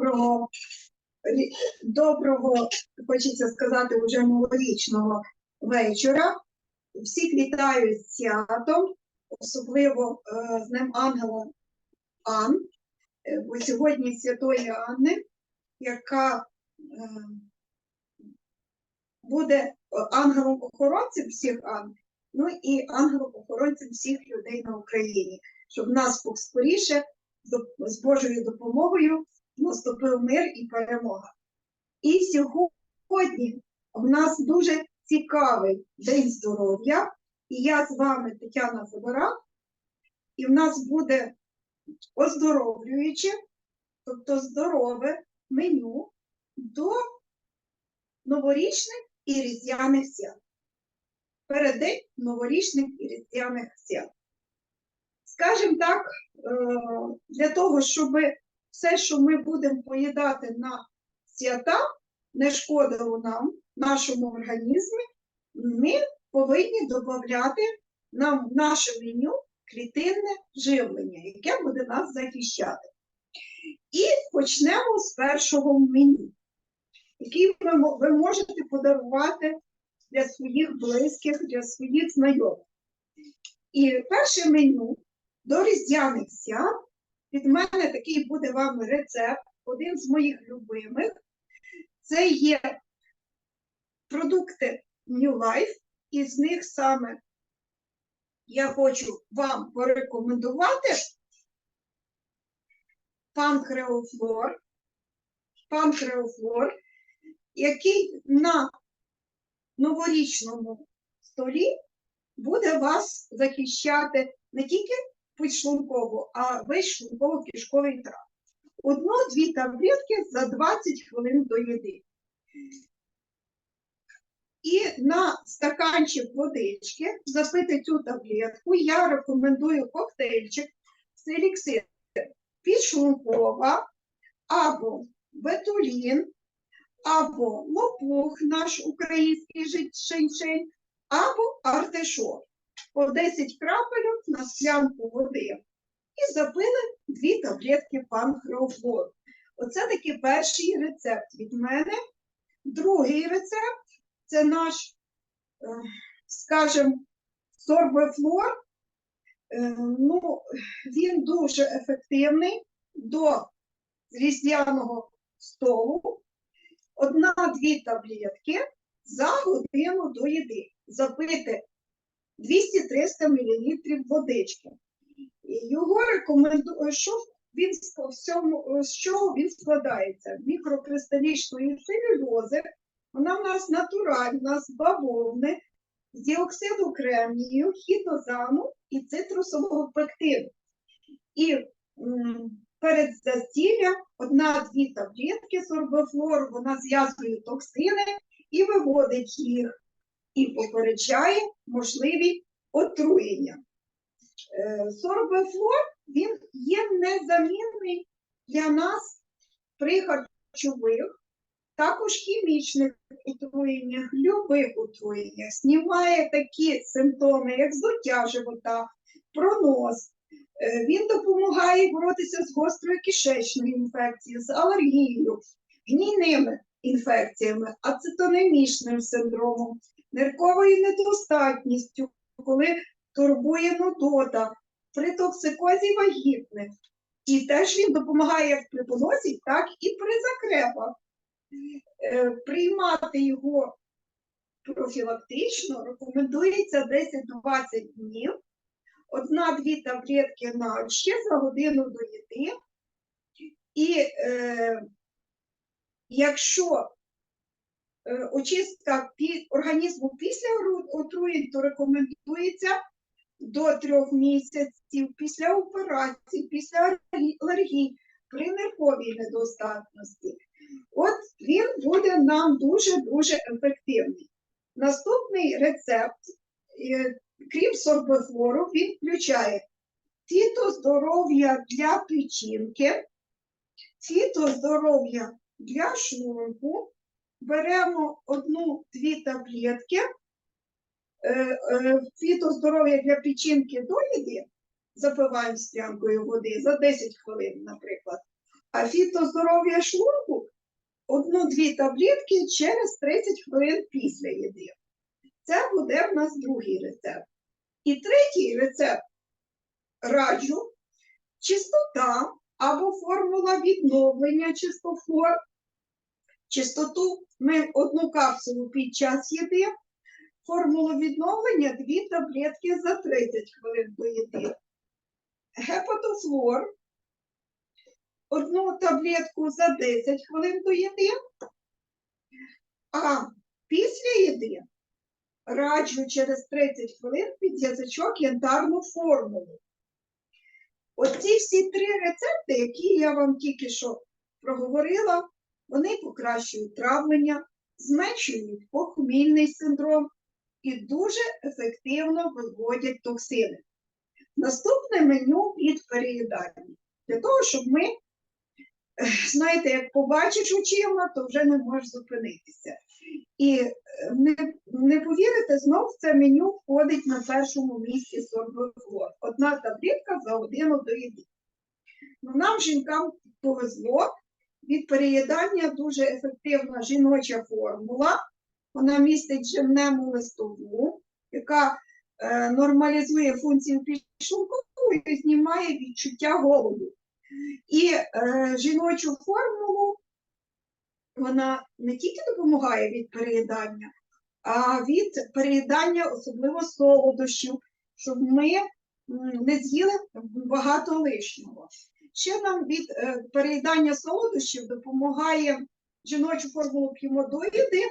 доброго, доброго, хочеться сказати, вже новорічного вечора. Всіх вітаю з святом, особливо е, з Днем Ангела Ан, Е, бо сьогодні Святої Анни, яка е, буде ангелом-охоронцем всіх ангелів, ну і ангелом-охоронцем всіх людей на Україні, щоб нас скоріше з Божою допомогою наступив мир і перемога. І сьогодні в нас дуже цікавий день здоров'я, і я з вами Тетяна Федора, і в нас буде оздоровлююче, тобто здорове меню до новорічних і різдвяних свят. Переддень новорічних і різдвяних свят. Скажімо так, е, для того, щоб все, що ми будемо поїдати на свята, не шкодило нам, нашому організмі, ми повинні додати нам в наше меню клітинне живлення, яке буде нас захищати. І почнемо з першого меню, який ви, можете подарувати для своїх близьких, для своїх знайомих. І перше меню до різдвяних свят від мене такий буде вам рецепт, один з моїх любимих. Це є продукти New Life, і з них саме я хочу вам порекомендувати панкреофлор, панкреофлор, який на новорічному столі буде вас захищати не тільки підшлунково, а весь шлунково-кишковий тракт. Одну-дві таблетки за 20 хвилин до їди. І на стаканчик водички запити цю таблетку. Я рекомендую коктейльчик з еліксир підшлункова або бетулін, або лопух, наш український жи- або артишок. По 10 крапельок на склянку води. І запили дві таблетки панхреофлору. Оце такий перший рецепт від мене. Другий рецепт це наш, е, скажімо, сорбефлор. Е, Ну, він дуже ефективний до різдвяного столу. Одна-дві таблетки за годину до їди. Запити 200-300 мл водички. Його рекомендую, що він по всьому, з чого він складається? Мікрокристалічної целюльози, вона в нас натуральна, з бавовни, з діоксиду кремнію, хітозану і цитрусового пектину. І м, перед застіллям одна-дві таблетки сорбофлору, вона зв'язує токсини і виводить їх, і попереджає можливі отруєння. Е, Сорбофлор він є незамінний для нас при харчових, також хімічних отруєннях, любих отруєннях, знімає такі симптоми, як здуття живота, пронос. Е, Він допомагає боротися з гострою кишечною інфекцією, з алергією, гнійними інфекціями, ацетонемічним синдромом, нирковою недостатністю, коли турбує нудота, при токсикозі вагітних. І теж він допомагає як при поносі, так і при закрепах. Е, Приймати його профілактично рекомендується 10-20 днів, одна-дві таблетки на ще за годину до їди. І е, якщо очистка організму після отруєнь, то рекомендується до трьох місяців після операції, після алергії- при нервовій недостатності. От він буде нам дуже-дуже ефективний. Наступний рецепт, е, крім сорбофлору, він включає фітоздоров'я для печінки, фітоздоров'я для шлунку. Беремо одну-дві таблетки е, е, фітоздоров'я для печінки до їди, запиваємо склянкою води за 10 хвилин, наприклад. А фітоздоров'я шлунку одну-дві таблетки через 30 хвилин після їди. Це буде в нас другий рецепт. І третій рецепт раджу чистота або формула відновлення чистофор. Чистоту ми одну капсулу під час їди, формулу відновлення дві таблетки за 30 хвилин до їди. Гепатофлор одну таблетку за 10 хвилин до їди, а після їди раджу через 30 хвилин під язичок янтарну формулу. Оці всі три рецепти, які я вам тільки що проговорила, вони покращують травлення, зменшують похмільний синдром і дуже ефективно виводять токсини. Наступне меню від переїдання. Для того, щоб ми, знаєте, як побачиш очима, то вже не можеш зупинитися. І е, не, не повірите, знов це меню входить на першому місці сорбофлор. Одна таблетка за годину до їди. Ну, нам, жінкам, повезло. Від переїдання дуже ефективна жіноча формула. Вона містить живнему листову, яка е, нормалізує функцію підшлункову і знімає відчуття голоду. І е, жіночу формулу вона не тільки допомагає від переїдання, а від переїдання особливо солодощів, щоб ми не з'їли багато лишнього. Ще нам від е, переїдання солодощів допомагає жіночу формулу п'ємо до їди,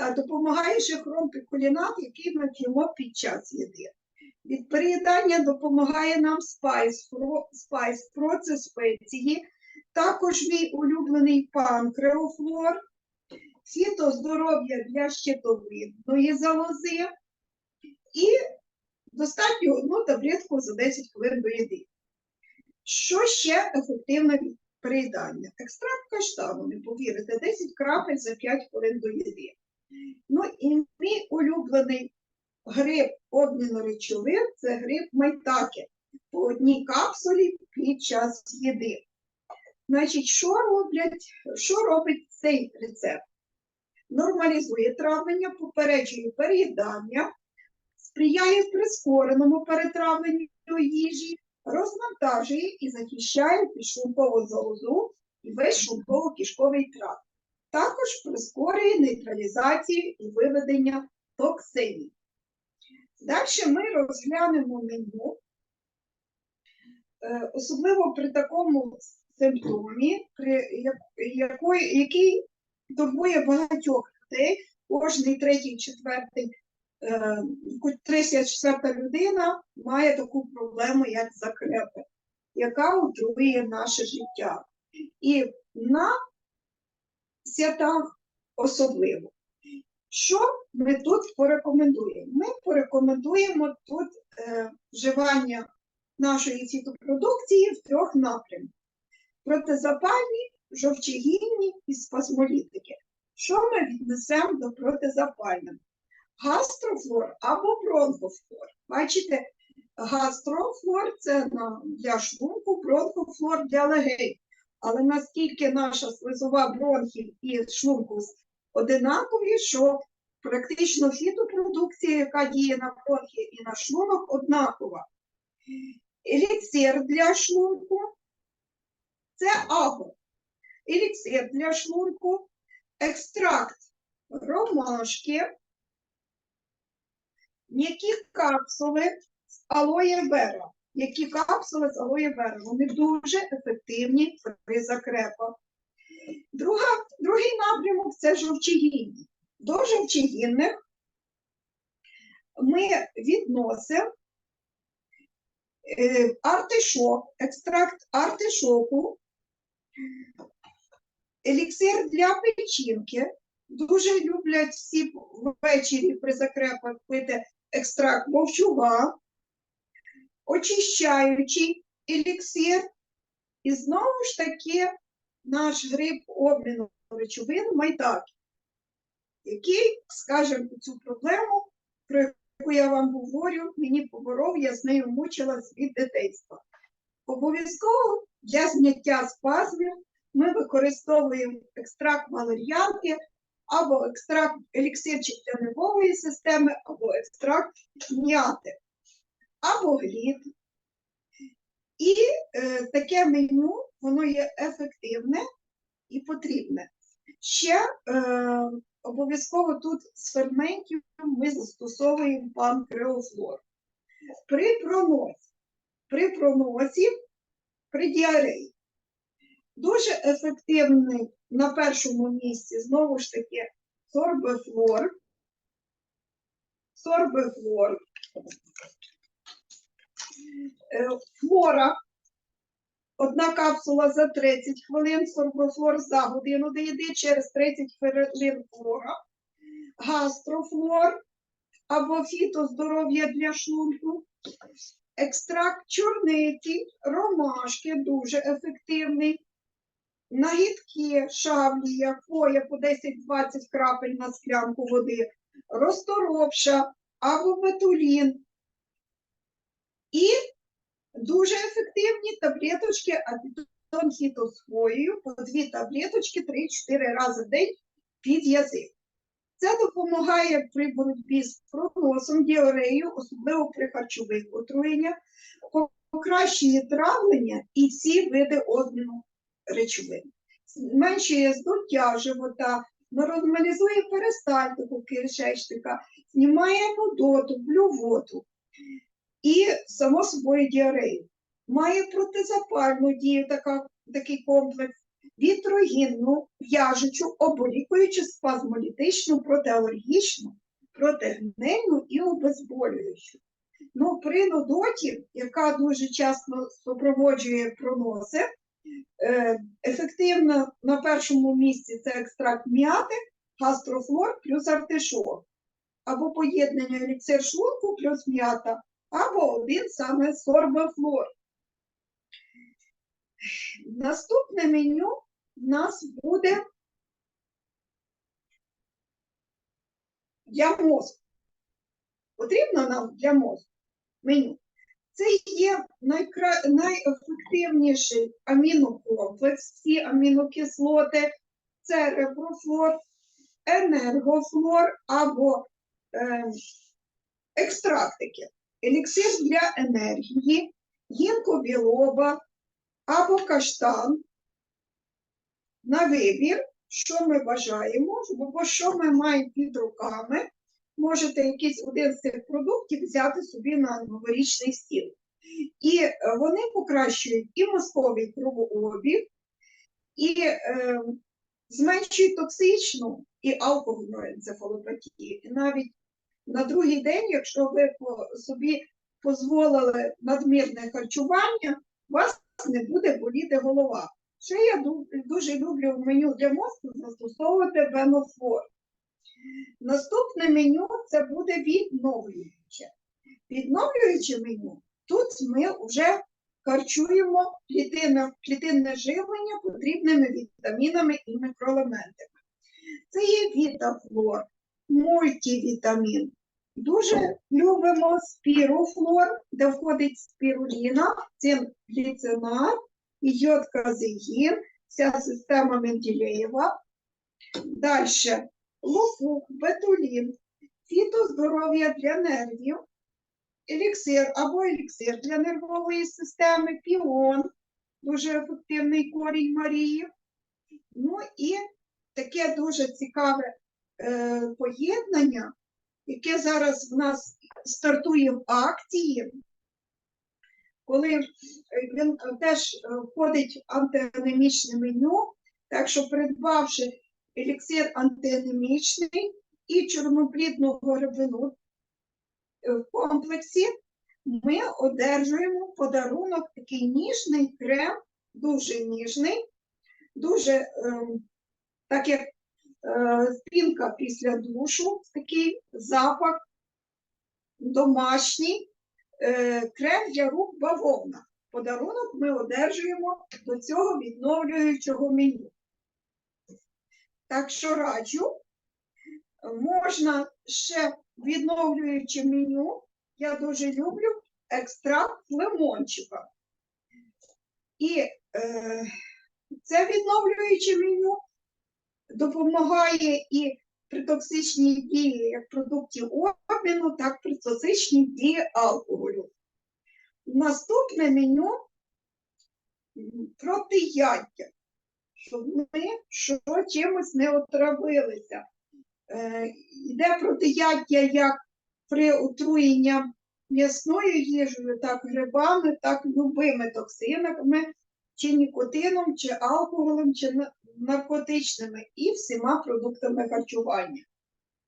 а допомагає ще хромпікулінат, який ми п'ємо під час їди. Від переїдання допомагає нам спайс, про, спайс процес спеції, також мій улюблений панкреофлор, фітоздоров'я для щитовидної залози і достатньо одну таблетку за 10 хвилин до їди. Що ще ефективно від переїдання? Екстракт каштану, не повірите, 10 крапель за 5 хвилин до їди. Ну і мій улюблений гриб обміну речовин це гриб майтаке по одній капсулі під час їди. Значить, що роблять, що робить цей рецепт? Нормалізує травлення, попереджує переїдання, сприяє прискореному перетравленню їжі, розвантажує і захищає підшлункову залозу і весь шлунково-кишковий тракт. Також прискорює нейтралізацію і виведення токсинів. Далі ми розглянемо меню, Е, особливо при такому симптомі, при який турбує багатьох людей, кожний третій, четвертий, е, ку- третя, четверта людина має таку проблему, як закрепи, яка отруює наше життя. І на святах особливо. Що ми тут порекомендуємо? Ми порекомендуємо тут е, вживання нашої фітопродукції в трьох напрямках: протизапальні, жовчогінні і спазмолітики. Що ми віднесемо до протизапальних? Гастрофлор або бронхофлор. Бачите, гастрофлор це для шлунку, бронхофлор для легень. Але наскільки наша слизова бронхів і шлунку одинакові, що практично фітопродукція, яка діє на бронхи і на шлунок, однакова. Еліксир для шлунку це агро. Еліксир для шлунку, екстракт ромашки, м'які капсули з алоє вера. Які капсули з алоє вера? Вони дуже ефективні при закрепах. Друга, другий напрямок це жовчогінні. До жовчогінних ми відносимо е, артишок, екстракт артишоку, еліксир для печінки. Дуже люблять всі ввечері при закрепах пити екстракт вовчуга, очищаючий еліксир. І знову ж таки наш гриб обміну речовин майтак, який, скажімо, цю проблему, про яку я вам говорю, мені поборов, я з нею мучилась від дитинства. Обов'язково для зняття спазмів ми використовуємо екстракт валер'янки, або екстракт еліксирчик для нервової системи, або екстракт м'яти, або глід. І е, таке меню, воно є ефективне і потрібне. Ще е, обов'язково тут з ферментів ми застосовуємо панкреофлор. При проносі, при проносі, при діареї. Дуже ефективний на першому місці, знову ж таки, сорбефлор. Сорбефлор. Е, Флора. Одна капсула за 30 хвилин, сорбофлор за годину до їди, через 30 хвилин флора. Гастрофлор або фітоздоров'я для шлунку. Екстракт чорниці, ромашки дуже ефективний. Нагідки, шавлія, хвоя по 10-20 крапель на склянку води, розторопша або бетулін. І дуже ефективні таблеточки апітон хіто по дві таблеточки 3-4 рази в день під язик. Це допомагає при боротьбі з проносом, діареєю, особливо при харчових отруєннях, покращує травлення і всі види обміну речовин. Зменшує здуття живота, нормалізує перистальтику кишечника, знімає нудоту, блювоту і, само собою, діарею. Має протизапальну дію, така, такий комплекс, вітрогінну, в'яжучу, оболікуючу, спазмолітичну, протиалергічну, протигнильну і обезболюючу. Ну, при нудоті, яка дуже часто супроводжує проноси, ефективно на першому місці це екстракт м'яти, гастрофлор плюс артишок, або поєднання еліксир шлунку плюс м'ята, або один саме сорбофлор. Наступне меню в нас буде для мозку. Потрібно нам для мозку меню. Це є найкра... найефективніший амінокомплекс, всі амінокислоти, це реброфлор, енергофлор або е, екстрактики, еліксир для енергії, гінкобілоба або каштан. На вибір, що ми бажаємо, бо що ми маємо під руками, можете якийсь один з цих продуктів взяти собі на новорічний стіл. І е, вони покращують і мозковий кровообіг, і е, зменшують токсичну і алкогольну енцефалопатію. І навіть на другий день, якщо ви по собі дозволили надмірне харчування, у вас не буде боліти голова. Ще я дуже люблю в меню для мозку застосовувати венофлор. Наступне меню це буде відновлююче. Відновлююче меню. Тут ми вже харчуємо клітинне, клітинне живлення потрібними вітамінами і мікроелементами. Це є вітафлор, мультивітамін. Дуже любимо спірофлор, де входить спіруліна, цингліцинат, і йод-казеїн, вся система Менделєєва. Далі лофук, бетулін, фітоздоров'я для нервів, еліксир або еліксир для нервової системи, піон, дуже ефективний корінь Марії. Ну і таке дуже цікаве е, поєднання, яке зараз в нас стартує в акції, коли е, він е, теж е, входить в антианемічне меню, так що придбавши еліксир антианемічний і чорноплідну горобину е, в комплексі, ми одержуємо подарунок такий ніжний крем, дуже ніжний, дуже ем, так як е, спінка після душу, такий запах домашній, е, крем для рук бавовна. Подарунок ми одержуємо до цього відновлюючого меню. Так що раджу, можна ще відновлюючи меню, я дуже люблю екстракт лимончика. І е, Це відновлююче меню допомагає і при токсичній дії як продуктів обміну, так і при токсичній дії алкоголю. Наступне меню м, протияддя, щоб ми що чимось не отравилися. Е, Йде протияддя як при отруєнні м'ясною їжею, так грибами, так любими токсинами, чи нікотином, чи алкоголем, чи наркотичними і всіма продуктами харчування.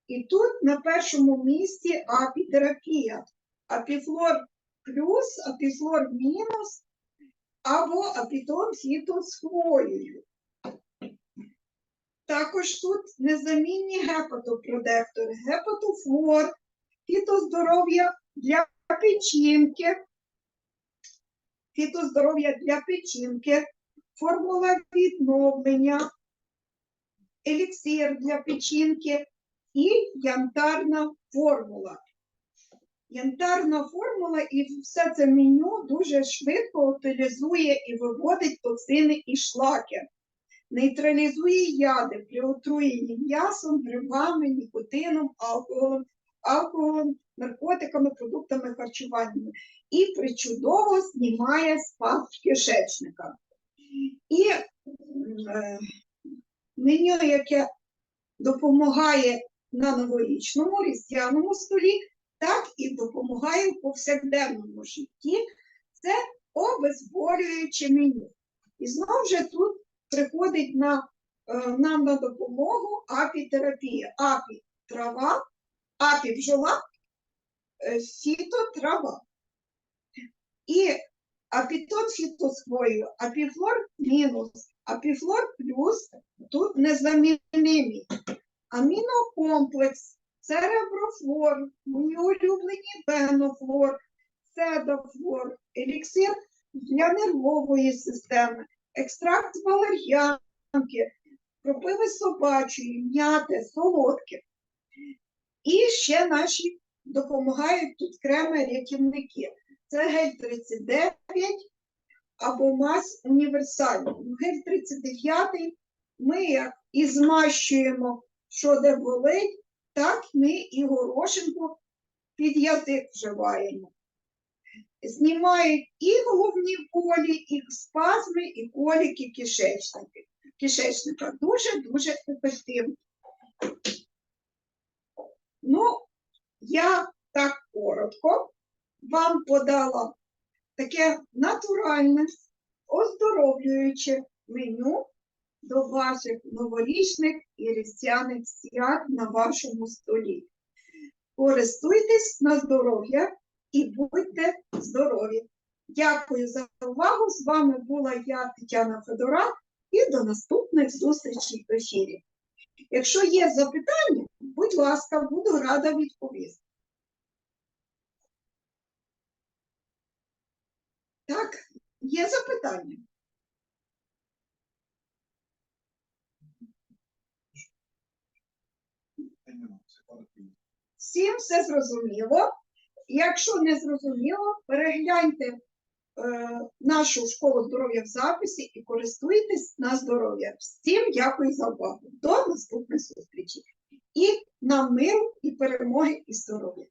І тут на першому місці апітерапія. Апіфлор плюс, апіфлор мінус або апітон фітон з хвоєю. Також тут незамінні гепатопродектори, гепатофлор, фітоздоров'я для печінки, фітоздоров'я для печінки, формула відновлення, еліксир для печінки і янтарна формула. Янтарна формула і все це меню дуже швидко утилізує і виводить токсини і шлаки. Нейтралізує яди при отруєнні м'ясом, грибами, нікотином, алкоголем, алкоголем, наркотиками, продуктами харчування і причудово знімає спад кишечника. І е, меню, яке допомагає на новорічному різдвяному столі, так і допомагає в повсякденному житті. Це обезболююче меню. І знову ж тут приходить на, е, нам на допомогу апітерапія. Апі трава, апі бджола, е, фіто трава. І апітон фіто з хвоєю, апіфлор мінус, апіфлор плюс тут незаміннимі. Амінокомплекс, цереброфлор, мої улюблені бенофлор, седофлор, еліксир для нервової системи, екстракт з валер'янки, кропиви собачої, м'яти, солодке. І ще наші допомагають тут креми рятівники. Це гель 39 або мазь універсальна. Ну, Гель 39 ми як і змащуємо, що де болить, так ми і горошинку під язик вживаємо. Знімають і головні болі, і спазми, і коліки кишечники. кишечника. Дуже-дуже ефективно. Ну, я так коротко вам подала таке натуральне, оздоровлююче меню до ваших новорічних і різдвяних свят на вашому столі. Користуйтесь на здоров'я і будьте здорові. Дякую за увагу. З вами була я, Тетяна Федора, і до наступних зустрічей в ефірі. Якщо є запитання, будь ласка, буду рада відповісти. Так, є запитання? Всім все зрозуміло. Якщо не зрозуміло, перегляньте е, нашу школу здоров'я в записі і користуйтесь на здоров'я. Всім дякую за увагу. До наступних зустрічей. І нам миру, і перемоги, і здоров'я.